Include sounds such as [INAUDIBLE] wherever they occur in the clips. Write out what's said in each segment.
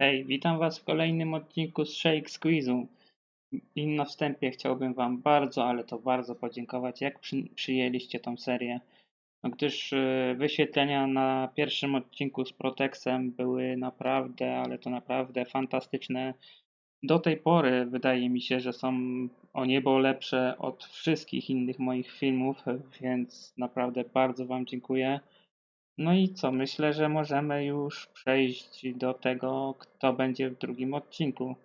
Hej, witam Was w kolejnym odcinku z Shake Squeezu. I na wstępie chciałbym Wam bardzo, ale to bardzo podziękować, jak przy, przyjęliście tą serię. No, gdyż y, wyświetlenia na pierwszym odcinku z Protexem były naprawdę, ale to naprawdę fantastyczne. Do tej pory wydaje mi się, że są o niebo lepsze od wszystkich innych moich filmów, więc naprawdę bardzo Wam dziękuję. No i co? Myślę, że możemy już przejść do tego, kto będzie w drugim odcinku.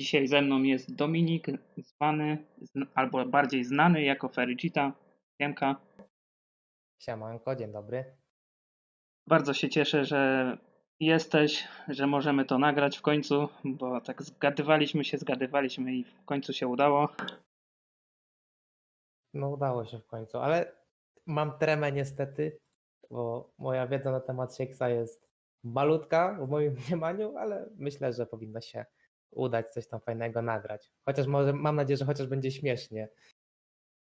Dzisiaj ze mną jest Dominik, zwany albo bardziej znany jako Fericita. Siemka. Siemanko, dzień dobry. Bardzo się cieszę, że jesteś, że możemy to nagrać w końcu, bo tak zgadywaliśmy się, zgadywaliśmy i w końcu się udało. No udało się w końcu, ale mam tremę niestety, bo moja wiedza na temat Shakesa jest malutka w moim [LAUGHS] mniemaniu, ale myślę, że powinno się udać coś tam fajnego nagrać. Chociaż może, mam nadzieję, że chociaż będzie śmiesznie.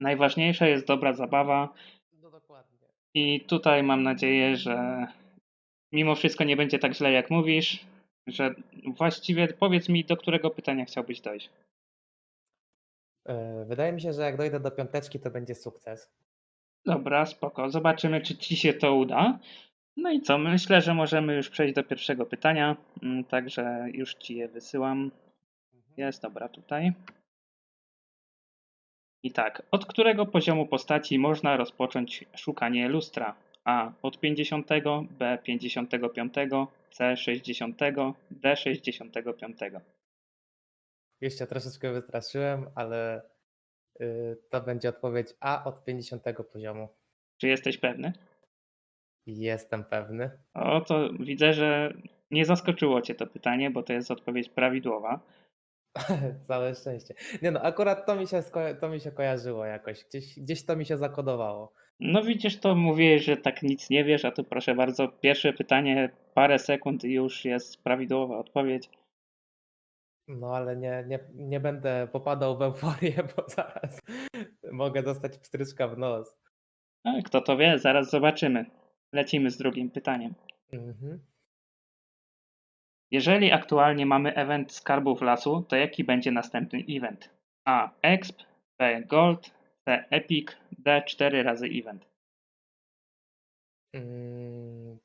Najważniejsza jest dobra zabawa No dokładnie. i tutaj mam nadzieję, że mimo wszystko nie będzie tak źle jak mówisz, że właściwie powiedz mi, do którego pytania chciałbyś dojść. Yy, Wydaje mi się, że jak dojdę do piąteczki, to będzie sukces. Dobra, spoko. Zobaczymy, czy ci się to uda. No i co? Myślę, że możemy już przejść do pierwszego pytania. Mm, Także już ci je wysyłam. Jest, dobra, tutaj. I tak, od którego poziomu postaci można rozpocząć szukanie lustra? A. Od 50, B. 55, C. 60, D. 65. Już się troszeczkę wystraszyłem, ale to będzie odpowiedź A od 50 poziomu. Czy jesteś pewny? Jestem pewny. O, to widzę, że nie zaskoczyło cię to pytanie, bo to jest odpowiedź prawidłowa. [LAUGHS] Całe szczęście. Nie no, akurat to mi się, to mi się kojarzyło jakoś. Gdzieś, gdzieś to mi się zakodowało. No widzisz, to mówiłeś, że tak nic nie wiesz, a tu proszę bardzo, pierwsze pytanie, parę sekund i już jest prawidłowa odpowiedź. No ale nie, nie, nie będę popadał w euforię, [LAUGHS] bo zaraz mogę dostać pstryczka w nos. Kto to wie, zaraz zobaczymy. Lecimy z drugim pytaniem. Mhm. Jeżeli aktualnie mamy event skarbów lasu, to jaki będzie następny event? A. Exp, B. Gold, C. Epic, D. 4 razy event. Mm,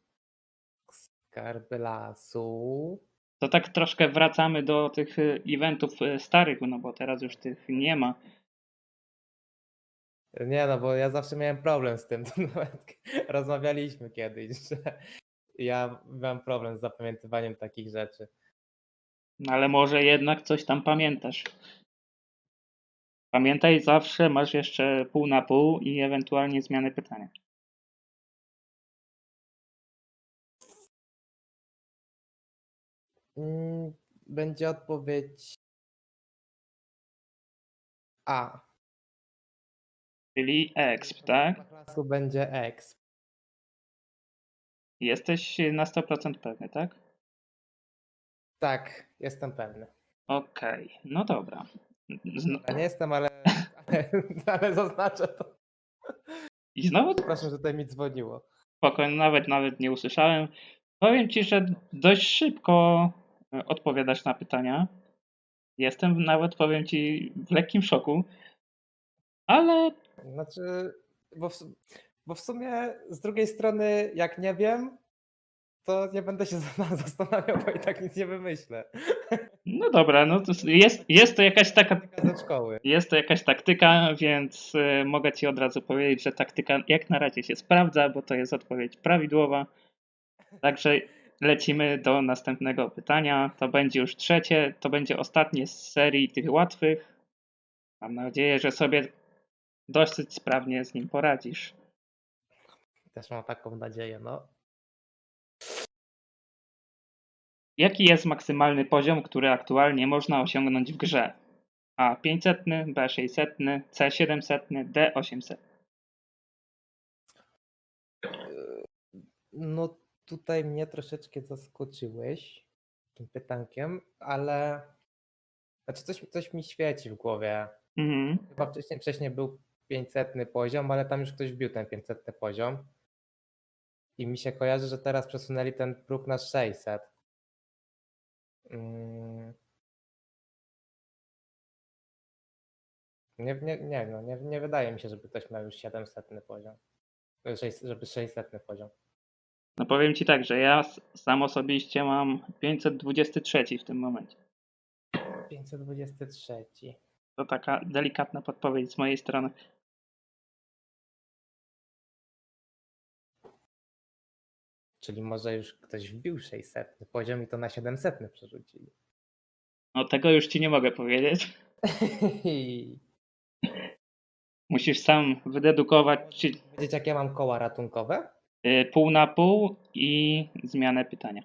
Skarby lasu. To tak troszkę wracamy do tych y, eventów y, starych, no bo teraz już tych nie ma. Nie no, bo ja zawsze miałem problem z tym. [LAUGHS] Nawet rozmawialiśmy kiedyś, że ja mam problem z zapamiętywaniem takich rzeczy. No ale może jednak coś tam pamiętasz. Pamiętaj, zawsze masz jeszcze pół na pół i ewentualnie zmiany pytania. Będzie odpowiedź A. Czyli exp, tak? Lasu będzie exp. Jesteś na 100% pewny, tak? Tak, jestem pewny. Okej, no dobra. Zn- Ja nie jestem, ale, ale, [LAUGHS] ale zaznaczę to. I znowu Przepraszam, że tutaj mi dzwoniło. spokojnie, nawet, nawet nie usłyszałem. Powiem ci, że dość szybko e, odpowiadasz na pytania. Jestem nawet, powiem ci, w lekkim szoku. Ale Znaczy, bo w, bo w sumie z drugiej strony, jak nie wiem, to nie będę się [LAUGHS] zas- zastanawiał, bo i tak nic nie wymyślę. no dobra, no to jest, jest to jakaś taka. Jest to jakaś taktyka, więc y, mogę Ci od razu powiedzieć, że taktyka jak na razie się sprawdza, bo to jest odpowiedź prawidłowa. Także lecimy do następnego pytania. To będzie już trzecie, to będzie ostatnie z serii tych łatwych. Mam nadzieję, że sobie dosyć sprawnie z nim poradzisz. Też mam taką nadzieję, no. Jaki jest maksymalny poziom, który aktualnie można osiągnąć w grze? A 500, B 600, C 700, D 800. No tutaj mnie troszeczkę zaskoczyłeś tym pytankiem, ale znaczy coś, coś mi świeci w głowie. Mhm. Chyba wcześniej, wcześniej był 500 poziom, ale tam już ktoś wbił ten 500 poziom. I mi się kojarzy, że teraz przesunęli ten próg na 600. Mm. Nie, nie, nie, no, nie, nie wydaje mi się, żeby ktoś miał już 700 poziom. Żeby 600 poziom. No powiem ci tak, że ja sam osobiście mam 523 w tym momencie. 523. To taka delikatna podpowiedź z mojej strony. Czyli może już ktoś wbił 600 poziom i to na 700 przerzucili. No tego już ci nie mogę powiedzieć. [LAUGHS] [LAUGHS] Musisz sam wydedukować czy, Wiedzieć jakie mam koła ratunkowe? Y, pół na pół i zmianę pytania.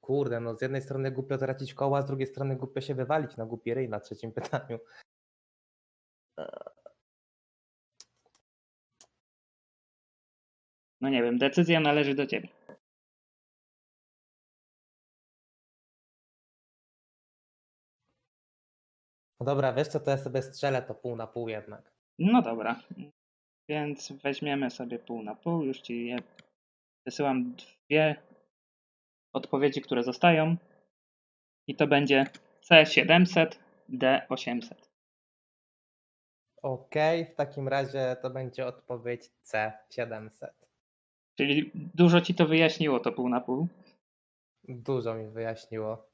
Kurde, no z jednej strony głupio tracić koła, z drugiej strony głupio się wywalić na głupi ryj na trzecim [LAUGHS] pytaniu. No nie wiem, decyzja należy do ciebie. No dobra, wiesz co, to ja sobie strzelę to pół na pół jednak. No dobra. Więc weźmiemy sobie pół na pół. Już ci je wysyłam dwie odpowiedzi, które zostają. I to będzie C700, D800. Okej, w takim razie to będzie odpowiedź C700. Czyli dużo ci to wyjaśniło, to pół na pół. Dużo mi wyjaśniło.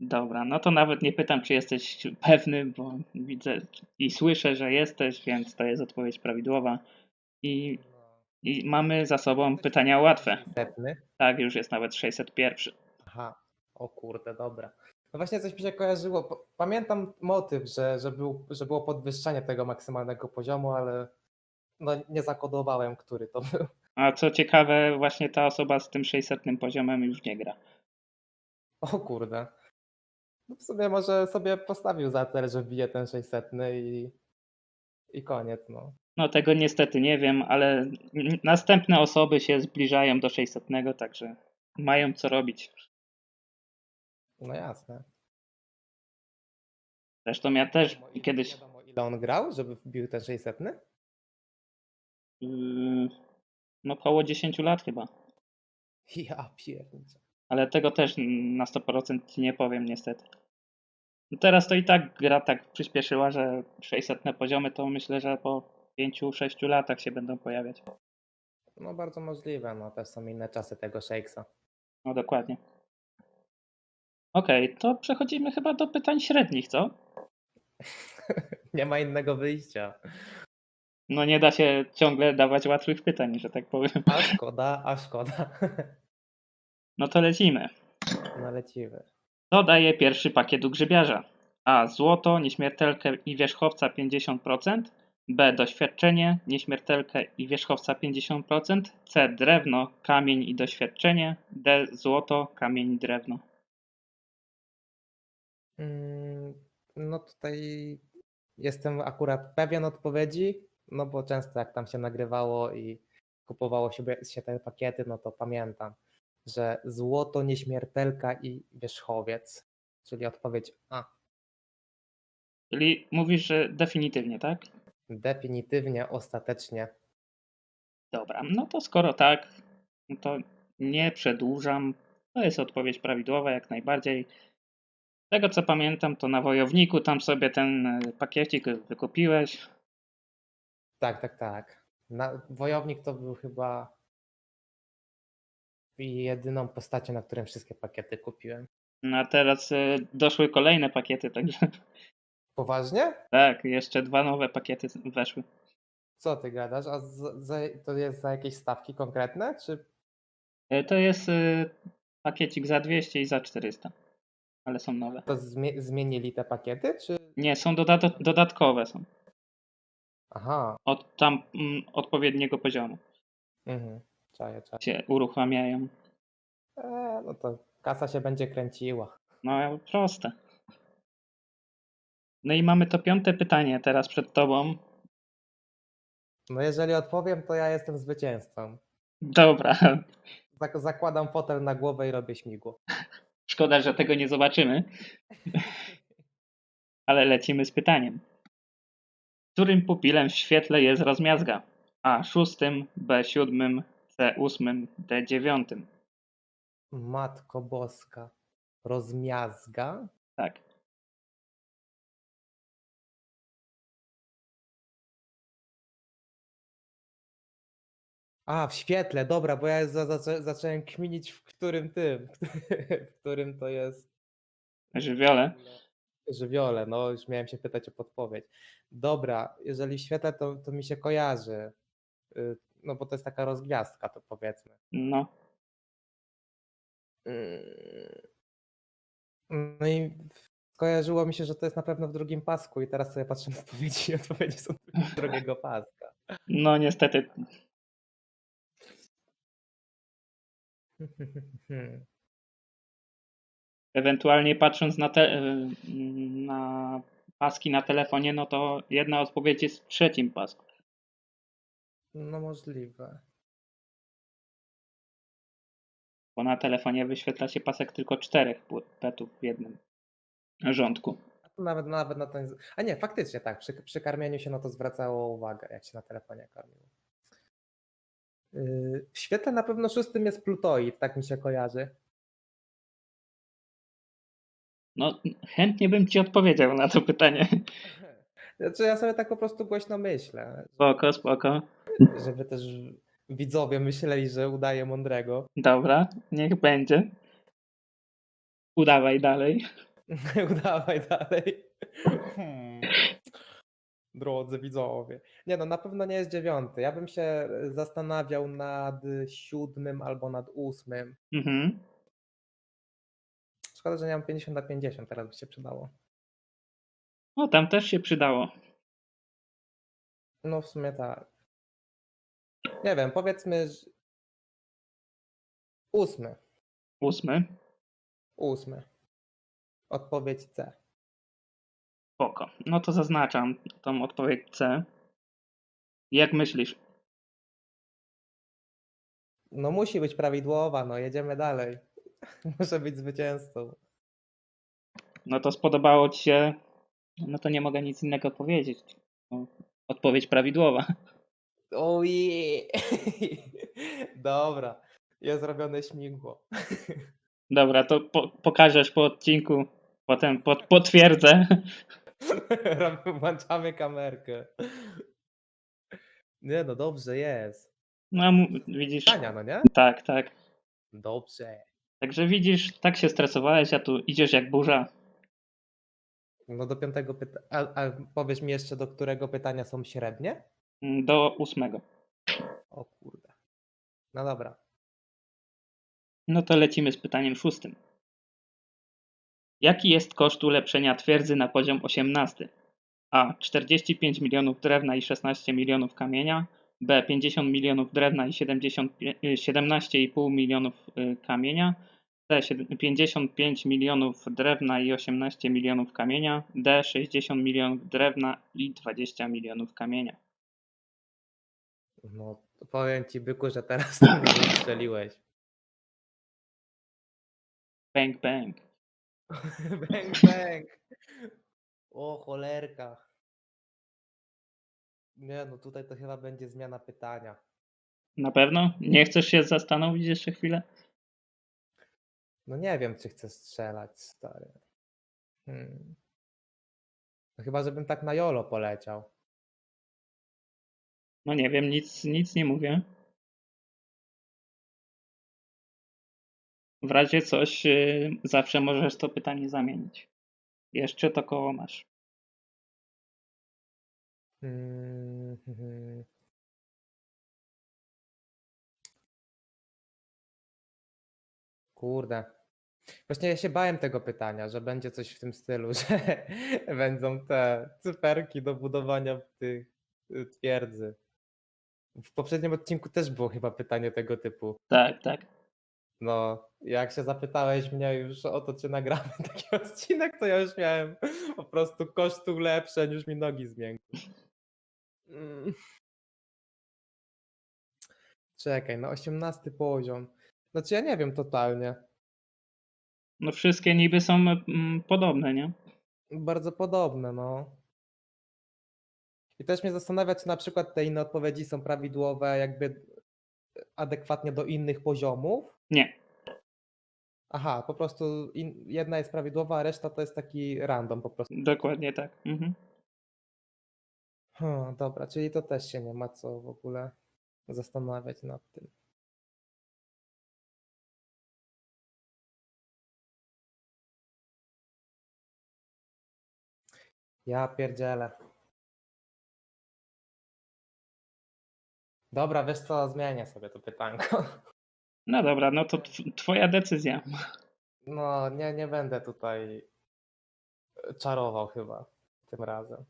Dobra, no to nawet nie pytam, czy jesteś pewny, bo widzę i słyszę, że jesteś, więc to jest odpowiedź prawidłowa. I, i mamy za sobą pytania łatwe. Setny? Tak, już jest nawet 601. Aha, o kurde, dobra. No właśnie coś mi się kojarzyło. Pa- Pamiętam motyw, że, że, był, że było podwyższenie tego maksymalnego poziomu, ale no nie zakodowałem, który to był. A co ciekawe, właśnie ta osoba z tym 600 poziomem już nie gra. O kurde. No w sumie może sobie postawił za cel, że bije ten 600 i, i koniec, no. No tego niestety nie wiem, ale następne osoby się zbliżają do 600, także mają co robić. No jasne. Zresztą ja też ile- kiedyś Wiadomo, ile on grał, żeby wbił ten 600? yy, no około 10 lat chyba. Ja pierniczę. Ale tego też na 100% ci nie powiem niestety. No teraz to i tak gra tak przyspieszyła, że 600 poziomy to myślę, że po 5-6 latach się będą pojawiać. No bardzo możliwe, no też są inne czasy tego Shakesa. No dokładnie. Okej, to przechodzimy chyba do pytań średnich, co? [LAUGHS] Nie ma innego wyjścia. No nie da się ciągle dawać łatwych pytań, że tak powiem. A szkoda, a szkoda. [LAUGHS] No to lecimy. No lecimy. Co daje pierwszy pakiet u grzybiarza? A. Złoto, nieśmiertelkę i wierzchowca 50%. B. Doświadczenie, nieśmiertelkę i wierzchowca 50%. C. Drewno, kamień i doświadczenie. D. Złoto, kamień i drewno. Mm, No tutaj jestem akurat pewien odpowiedzi, no bo często jak tam się nagrywało i kupowało się, się te pakiety, no to pamiętam, że złoto, nieśmiertelka i wierzchowiec, czyli odpowiedź A. Czyli mówisz, że definitywnie, tak? Definitywnie, ostatecznie. Dobra, no to skoro tak, no to nie przedłużam. To jest odpowiedź prawidłowa jak najbardziej. Z tego co pamiętam, to na wojowniku tam sobie ten e, pakiecik wykupiłeś. Tak, tak, tak. Na, wojownik to był chyba jedyną postacią, na którym wszystkie pakiety kupiłem. No a teraz e, doszły kolejne pakiety, także Poważnie? tak, jeszcze dwa nowe pakiety weszły. Co ty gadasz? A z, za, to jest za jakieś stawki konkretne? Czy E, To jest e, pakiecik za 200 i za 400, ale są nowe. to zmie- zmienili te pakiety? Czy... Nie, są dodat- dodatkowe, są Aha, od tam mm, odpowiedniego poziomu mhm. Czaję, czaję. się uruchamiają. E, no to kasa się będzie kręciła. No proste. No i mamy to piąte pytanie teraz przed tobą. No jeżeli odpowiem, to ja jestem zwycięzcą. Dobra, [LAUGHS] Zak- zakładam fotel na głowę i robię śmigło. [LAUGHS] szkoda, że tego nie zobaczymy. [LAUGHS] Ale lecimy z pytaniem. Którym pupilem w świetle jest rozmiazga? A. Szóstym, B. Siódmym, D8, D9. Matko Boska. Rozmiazga? Tak. A, w świetle, dobra, bo ja za, zaczę, zacząłem kminić, w którym tym, [LAUGHS] w którym to jest Żywiole. żywiole. No, już miałem się pytać o podpowiedź. Dobra, jeżeli w świetle, to, to mi się kojarzy. No, bo to jest taka rozgwiazdka, to powiedzmy. No. Mm. No i skojarzyło mi się, że to jest na pewno w drugim pasku i teraz sobie patrzę na odpowiedzi i [LAUGHS] odpowiedzi są z drugiego paska. No niestety. Ewentualnie patrząc na, te, na paski na telefonie, no to jedna odpowiedź jest w trzecim pasku. No możliwe. Bo na telefonie wyświetla się pasek tylko czterech petów w jednym rządku. A to nawet, nawet na z- A nie, faktycznie tak, przy, przy karmieniu się na to zwracało uwagę, jak się na telefonie karmiło. Yy, W świetle na pewno szóstym jest plutoid, tak mi się kojarzy. No, chętnie bym ci odpowiedział na to pytanie. [LAUGHS] Znaczy ja sobie tak po prostu głośno myślę, Spoko, spoko. żeby też widzowie myśleli, że udaje mądrego. Dobra, niech będzie. Udawaj dalej. [LAUGHS] Udawaj dalej. Hmm. Drodzy widzowie. Nie no, na pewno nie jest dziewiąty. Ja bym się zastanawiał nad siódmym albo nad ósmym. Mhm. Szkoda, że nie mam 50 na 50, teraz by się przydało. No, tam też się przydało. No w sumie tak. Nie wiem, powiedzmy że- ósmy. Ósmy. Ósmy. Odpowiedź C. Spoko. No to zaznaczam tą odpowiedź C. Jak myślisz? No musi być prawidłowa, no jedziemy dalej. [LAUGHS] Muszę być zwycięzcą. No to spodobało ci się. No to nie mogę nic innego powiedzieć. No, odpowiedź prawidłowa. Ojej. [LAUGHS] Dobra. Jest zrobione śmigło. [LAUGHS] Dobra, to po, pokażesz po odcinku. Potem pot, potwierdzę. [LAUGHS] Włączamy kamerkę. Nie no, dobrze jest. No widzisz. Tania, no nie? Tak, tak. Dobrze. Także widzisz, tak się stresowałeś, a tu idziesz jak burza. No do piątego pytania. A, a powiesz mi jeszcze, do którego pytania są średnie? Mm, Do ósmego. O kurde. No dobra. No to lecimy z pytaniem szóstym. Jaki jest koszt ulepszenia twierdzy na poziom 18? A. 45 milionów drewna i 16 milionów kamienia. B. 50 milionów drewna i 70, y, 17,5 milionów y, kamienia. C. siedem- 55 milionów drewna i 18 milionów kamienia. D. 60 milionów drewna i 20 milionów kamienia. No powiem ci, byku, że teraz [LAUGHS] to mnie strzeliłeś. Bang, bang. [LAUGHS] bang, bang. O cholerka. Nie, no tutaj to chyba będzie zmiana pytania. Na pewno? Nie chcesz się zastanowić jeszcze chwilę? No nie wiem, czy chcę strzelać, stary. Hmm. No chyba, żebym tak na jolo poleciał. No nie wiem, nic, nic nie mówię. W razie coś, y, zawsze możesz to pytanie zamienić. Jeszcze to koło masz. Hmm, hmm. Kurde. Właśnie ja się bałem tego pytania, że będzie coś w tym stylu, [LAUGHS] że będą te cyferki do budowania tych y, twierdzy. W poprzednim odcinku też było chyba pytanie tego typu. Tak, tak. No, jak się zapytałeś mnie już o to, czy nagramy [LAUGHS] taki odcinek, to ja już miałem po prostu koszt ulepszeń, już mi nogi zmiękły. Mm. Czekaj, na 18 poziom. Znaczy ja nie wiem totalnie. No wszystkie niby są mm, podobne, nie? Bardzo podobne, no. I też mnie zastanawia, czy na przykład te inne odpowiedzi są prawidłowe, jakby adekwatnie do innych poziomów? Nie. Aha, po prostu in, jedna jest prawidłowa, a reszta to jest taki random po prostu. Dokładnie tak. Mhm. Hmm, dobra, czyli to też się nie ma co w ogóle zastanawiać nad tym. Ja pierdzielę. Dobra, wiesz co, zmienię sobie to pytanko. No dobra, no to tw- twoja decyzja. No, nie, nie będę tutaj e, czarował chyba tym razem.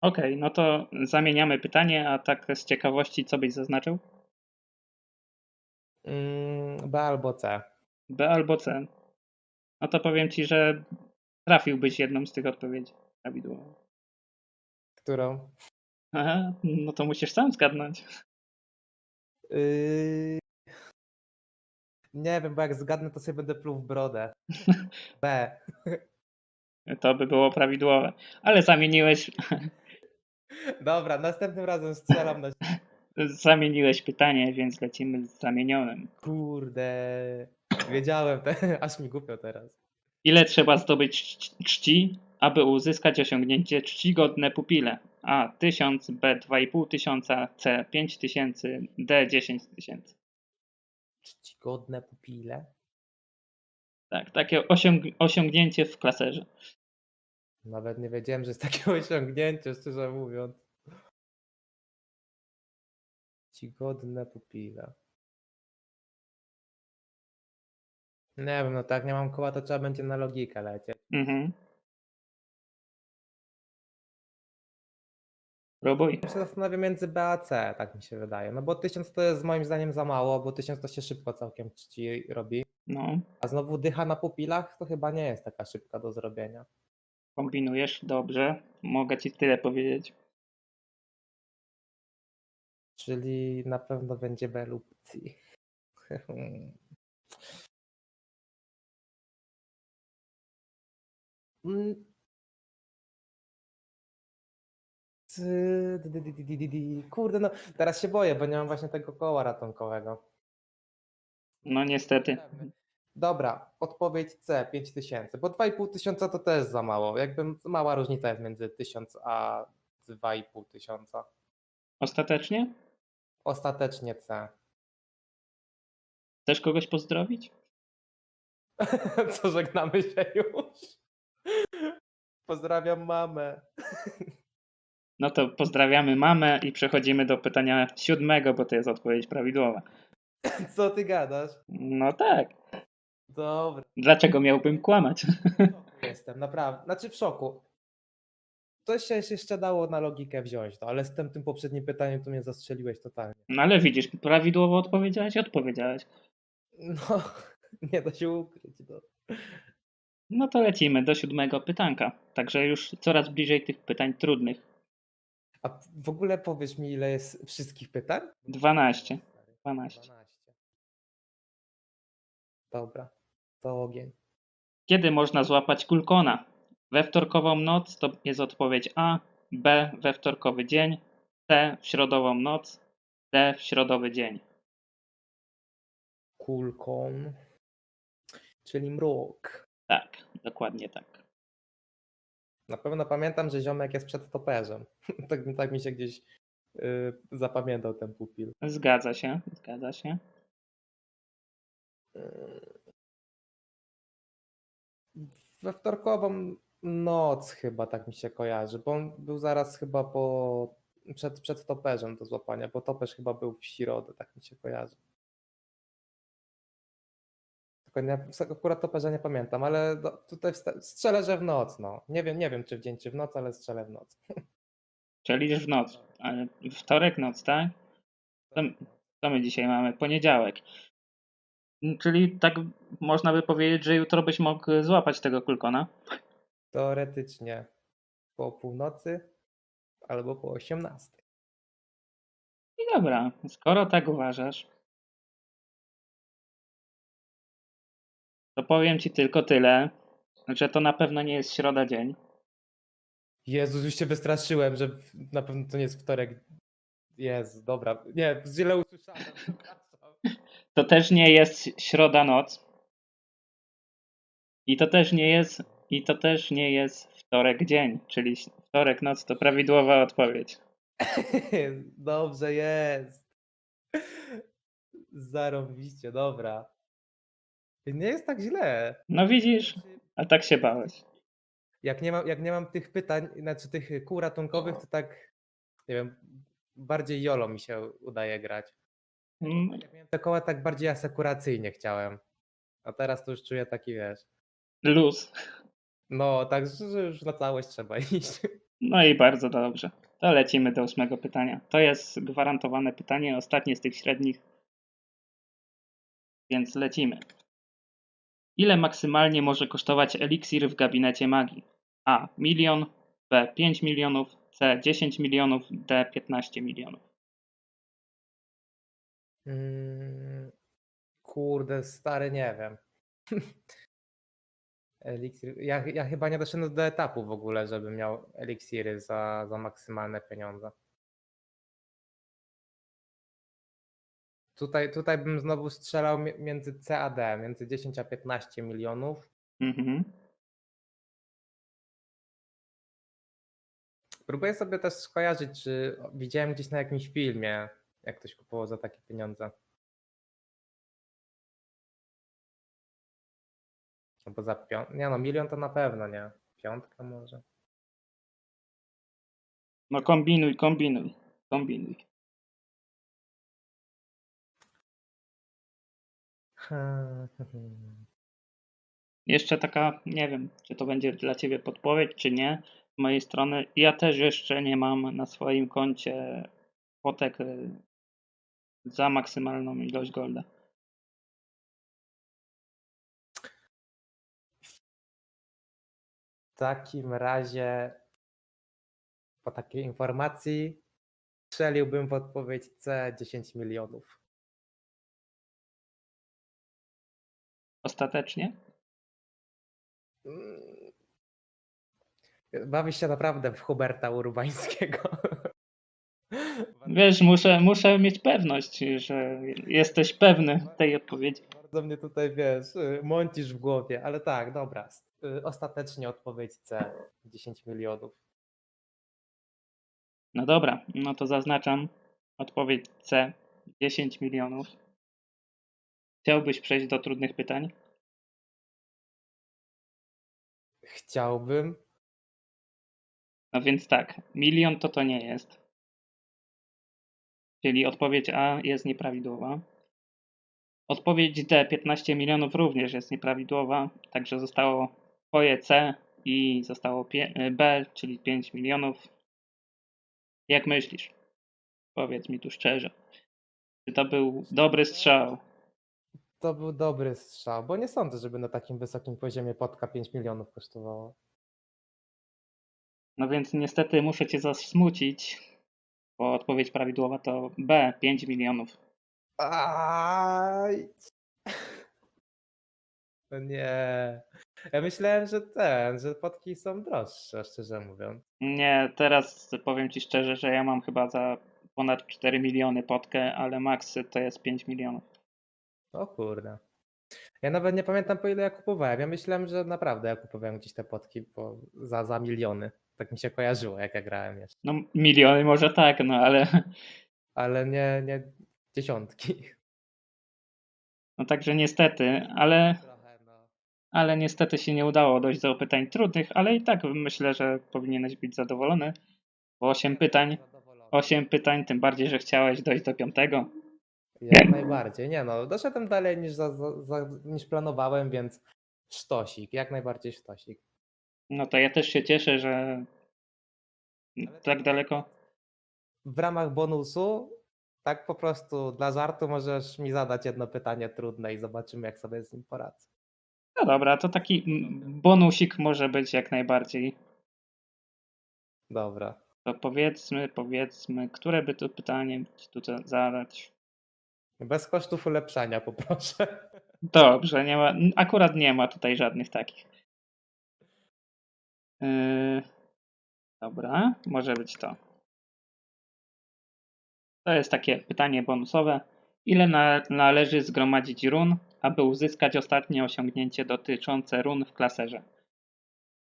Okej, no to zamieniamy pytanie, a tak z ciekawości, co byś zaznaczył? Mm, B albo C. B albo C. No to powiem ci, że trafiłbyś jedną z tych odpowiedzi prawidłowo. Którą? Aha, no to musisz sam zgadnąć. Yy... Nie wiem, bo jak zgadnę, to sobie będę pluł w brodę. [LAUGHS] B. To by było prawidłowe. Ale zamieniłeś, Dobra, następnym razem strzelam na... zamieniłeś pytanie, więc lecimy z zamienionym. Kurde. Wiedziałem, te... [LAUGHS] aż mi głupio teraz. Ile trzeba zdobyć czci- czci, aby uzyskać osiągnięcie czcigodne pupile? A. 1000, B. 2500, tysiąca, C. 5000, D. 10 tysięcy. Czcigodne pupile. Tak, takie osiąg- osiągnięcie w klaserze. Nawet nie wiedziałem, że jest takie [LAUGHS] osiągnięcie, szczerze mówiąc. Czcigodne pupile. Nie wiem, no tak, nie mam koła, to trzeba będzie na logikę lecieć. Mhm. Próbuj. Ja się zastanawiam między B a C, tak mi się wydaje. No bo 1000 to jest moim zdaniem za mało, bo 1000 to się szybko całkiem czci robi. No, A znowu dycha na pupilach to chyba nie jest taka szybka do zrobienia. kombinujesz dobrze. Mogę ci tyle powiedzieć. Czyli na pewno będzie B lub C. [LAUGHS] Mm. Kurde, no teraz się boję, bo nie mam właśnie tego koła ratunkowego. No niestety. Dobra, odpowiedź C, 5000, bo 2,5 tysiąca to też za mało. Jakby mała różnica jest między 1000 a 2,5 tysiąca. Ostatecznie? Ostatecznie C. Chcesz kogoś pozdrowić? [LAUGHS] Co żegnamy się już? Pozdrawiam mamę. [LAUGHS] No to pozdrawiamy mamę i przechodzimy do pytania siódmego, bo to jest odpowiedź prawidłowa. Co ty gadasz? No tak. Dobra. Dlaczego miałbym kłamać? Jestem, naprawdę. Znaczy w szoku. To się jeszcze dało na logikę wziąć, no, ale z tym, tym poprzednim pytaniem to mnie zastrzeliłeś totalnie. No ale widzisz, prawidłowo odpowiedziałeś, odpowiedziałeś. No, [LAUGHS] nie da się ukryć. No. No to lecimy do siódmego pytanka. Także już coraz bliżej tych pytań trudnych. A w ogóle powiesz mi, ile jest wszystkich pytań? 12. 12. 12. Dobra, to ogień. Kiedy można złapać kulkona? We wtorkową noc to jest odpowiedź A, B we wtorkowy dzień, C w środową noc, D w środowy dzień. Kulką, czyli mruk. Tak, dokładnie tak. Na pewno pamiętam, że ziomek jest przed toperzem. [LAUGHS] tak, tak mi się gdzieś yy, zapamiętał ten pupil. Zgadza się, zgadza się. We wtorkową noc chyba tak mi się kojarzy, bo on był zaraz chyba po, przed, przed toperzem do złapania, bo toperz chyba był w środę, tak mi się kojarzy. Tylko nie, akurat toperza nie pamiętam, ale do, tutaj strzelę, że w noc, no. Nie wiem, nie wiem czy w dzień, czy w noc, ale strzelę w noc. [LAUGHS] Czyli w noc, ale wtorek noc, tak? To, to my dzisiaj mamy poniedziałek. Czyli tak można by powiedzieć, że jutro byś mógł złapać tego kulkona. Teoretycznie po północy albo po 18. I dobra, skoro tak uważasz, to powiem ci tylko tyle, że to na pewno nie jest środa dzień. Jezus, już się wystraszyłem, że na pewno to nie jest wtorek Jest, dobra. Nie, źle usłyszałem. To też nie jest środa noc. I to też nie jest i to też nie jest wtorek dzień, czyli wtorek noc to prawidłowa odpowiedź. [LAUGHS] Dobrze jest. Zarąbiście, dobra. Nie jest tak źle. No widzisz, a tak się bałeś. Jak nie, mam, jak nie mam tych pytań, znaczy tych kół ratunkowych, to tak, nie wiem, bardziej jolo mi się udaje grać. Mm, Jak miałem te koła, tak bardziej asekuracyjnie chciałem. A teraz to już czuję taki, wiesz, Luz. no, tak, że już na całość trzeba [LAUGHS] iść. No i bardzo dobrze. To lecimy do ósmego pytania. To jest gwarantowane pytanie, ostatnie z tych średnich. Więc lecimy. Ile maksymalnie może kosztować eliksir w gabinecie magii? A. Milion. B. 5 milionów. C. 10 milionów. D. 15 milionów. Mm, kurde, stary, nie wiem. [LAUGHS] Eliksir. Ja, ja chyba nie doszedłem do etapu w ogóle, żeby miał eliksiry za, za maksymalne pieniądze. Tutaj, tutaj bym znowu strzelał mi- między C a D, między 10 a 15 milionów. Mhm. Próbuję sobie też skojarzyć, czy widziałem gdzieś na jakimś filmie, jak ktoś kupował za takie pieniądze. No bo za pią... Nie no, milion to na pewno nie. Piątka może. No kombinuj, kombinuj. Kombinuj. [LAUGHS] Jeszcze taka, nie wiem, czy to będzie dla Ciebie podpowiedź, czy nie. Z mojej strony, ja też jeszcze nie mam na swoim koncie kwotek y, za maksymalną ilość golda. W takim razie po takiej informacji strzeliłbym w odpowiedź C 10 milionów. Ostatecznie? Mm. Bawisz się naprawdę w Huberta Urbańskiego. Wiesz, muszę, muszę mieć pewność, że jesteś pewny tej odpowiedzi. Bardzo mnie tutaj, wiesz, mącisz w głowie, ale tak, dobra. Ostatecznie odpowiedź C 10 milionów. No dobra, no to zaznaczam odpowiedź C 10 milionów. Chciałbyś przejść do trudnych pytań? Chciałbym. No więc tak, milion to to nie jest. Czyli odpowiedź A jest nieprawidłowa. Odpowiedź D 15 milionów również jest nieprawidłowa, także zostało twoje C i zostało B, czyli 5 milionów. Jak myślisz? Powiedz mi tu szczerze. Czy to był dobry strzał? To był dobry strzał, bo nie sądzę, żeby na takim wysokim poziomie potka 5 milionów kosztowało. No więc niestety muszę cię zasmucić, bo odpowiedź prawidłowa to B 5 milionów. Aj. [LAUGHS] No nie. Ja myślałem, że ten, że potki są droższe, szczerze mówiąc. Nie, teraz powiem ci szczerze, że ja mam chyba za ponad 4 miliony potkę, ale max to jest 5 milionów. O kurde. Ja nawet nie pamiętam po ile ja kupowałem. Ja myślałem, że naprawdę ja kupowałem gdzieś te potki po, za, za miliony. Tak mi się kojarzyło, jak ja grałem jeszcze. No miliony może tak, no ale [LAUGHS] Ale nie, nie dziesiątki. no także niestety, ale, no. ale niestety się nie udało dojść do pytań trudnych, ale i tak myślę, że powinieneś być zadowolony. Bo 8 pytań, Zadowolony. 8 pytań, tym bardziej, że chciałeś dojść do piątego. Jak najbardziej. Nie no, doszedłem dalej niż, za, za, za, niż planowałem, więc sztosik, jak najbardziej sztosik. No to ja też się cieszę, że tak daleko. W ramach bonusu, tak po prostu dla żartu możesz mi zadać jedno pytanie trudne i zobaczymy, jak sobie z nim poradzę. No dobra, to taki bonusik może być jak najbardziej. Dobra. To powiedzmy, powiedzmy, które by to pytanie tu za- zadać. Bez kosztów ulepszania poproszę. Dobrze, nie ma, akurat nie ma tutaj żadnych takich. Yy, dobra, może być to. To jest takie pytanie bonusowe. Ile na, należy zgromadzić run, aby uzyskać ostatnie osiągnięcie dotyczące run w klaserze?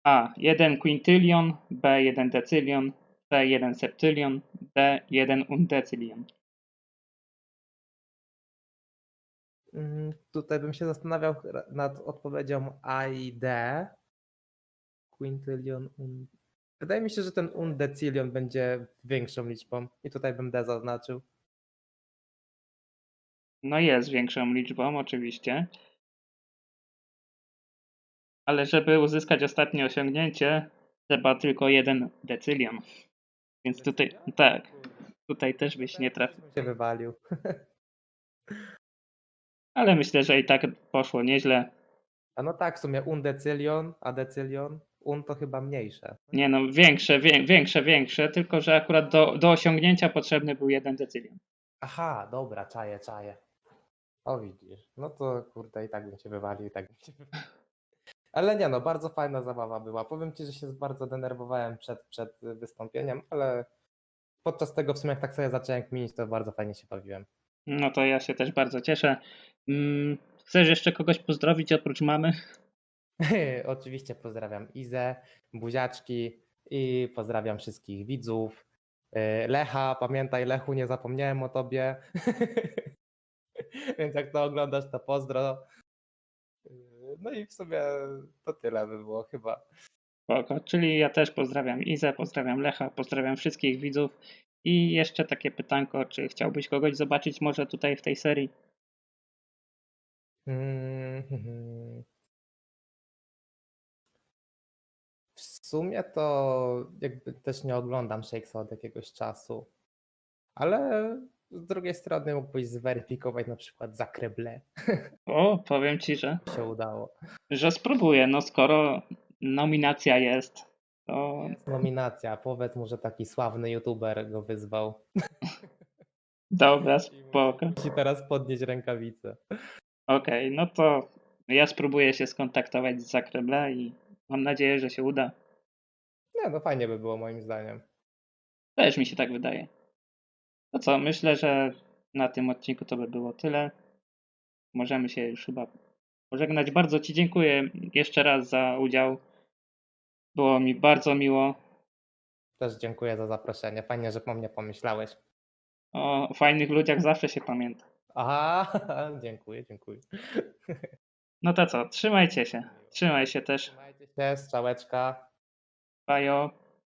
A. 1 quintylion, B. 1 decylion, C. 1 septylion, D. 1 undecylion. Tutaj bym się zastanawiał nad odpowiedzią A i D. Quintylion. Un... Wydaje mi się, że ten undecilion będzie większą liczbą i tutaj bym D zaznaczył. No jest większą liczbą, oczywiście. Ale żeby uzyskać ostatnie osiągnięcie, trzeba tylko jeden decylion. Więc tutaj, tak, tutaj też byś nie trafił. Się wywalił. [LAUGHS] Ale myślę, że i tak poszło nieźle. A no tak, w sumie undecylion, a decylion. Un to chyba mniejsze. Nie no, większe, wię, większe, większe, tylko że akurat do, do osiągnięcia potrzebny był jeden decylion. Aha, dobra, czaję, czaję. O widzisz, no to kurde i tak bym się wywalił, i tak bym się wywalił. Ale nie no, bardzo fajna zabawa była. Powiem ci, że się bardzo denerwowałem przed, przed wystąpieniem, ale podczas tego w sumie jak tak sobie zacząłem kminić, to bardzo fajnie się bawiłem. No to ja się też bardzo cieszę. Mm, Chcesz jeszcze kogoś pozdrowić oprócz mamy? [LAUGHS] Oczywiście pozdrawiam Izę, buziaczki i pozdrawiam wszystkich widzów. Yy, Lecha, pamiętaj Lechu, nie zapomniałem o tobie. [LAUGHS] Więc jak to oglądasz, to pozdro. Yy, No i w sumie to tyle by było chyba. Spoko. Czyli ja też pozdrawiam Izę, pozdrawiam Lecha, pozdrawiam wszystkich widzów. I jeszcze takie pytanko, czy chciałbyś kogoś zobaczyć może tutaj w tej serii? Mm, W sumie to jakby też nie oglądam Shakesa od jakiegoś czasu. Ale z drugiej strony mógłbyś zweryfikować na przykład zakreble. [LAUGHS] O, powiem ci, że, się udało. że spróbuję. No skoro nominacja jest, to Jest nominacja. Powiedz mu, że taki sławny youtuber go wyzwał. dobra, spoko. Musi teraz podnieść rękawice. Okej, no to ja spróbuję się skontaktować z Zakreble i mam nadzieję, że się uda. Nie, no fajnie by było moim zdaniem. Też mi się tak wydaje. No co, myślę, że na tym odcinku to by było tyle. Możemy się już chyba pożegnać. Bardzo Ci dziękuję jeszcze raz za udział. Było mi bardzo miło. Też dziękuję za zaproszenie. Fajnie, że po mnie pomyślałeś. O fajnych ludziach zawsze się pamięta. Aha, [LAUGHS] dziękuję, dziękuję. [LAUGHS] No to co, trzymajcie się. Trzymaj się też. Trzymajcie się, strzałeczka. Bajo.